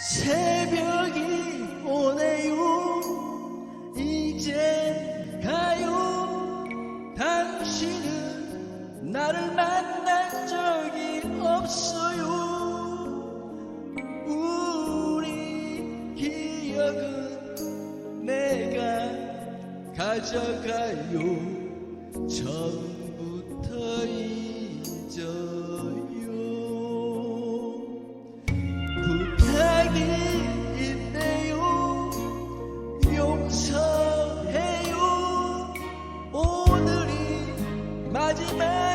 새벽이 오네요. 이제 가요. 당신은 나를 만난 적이 없어요. 우리 기억은 내가 가져가요. 처음 오늘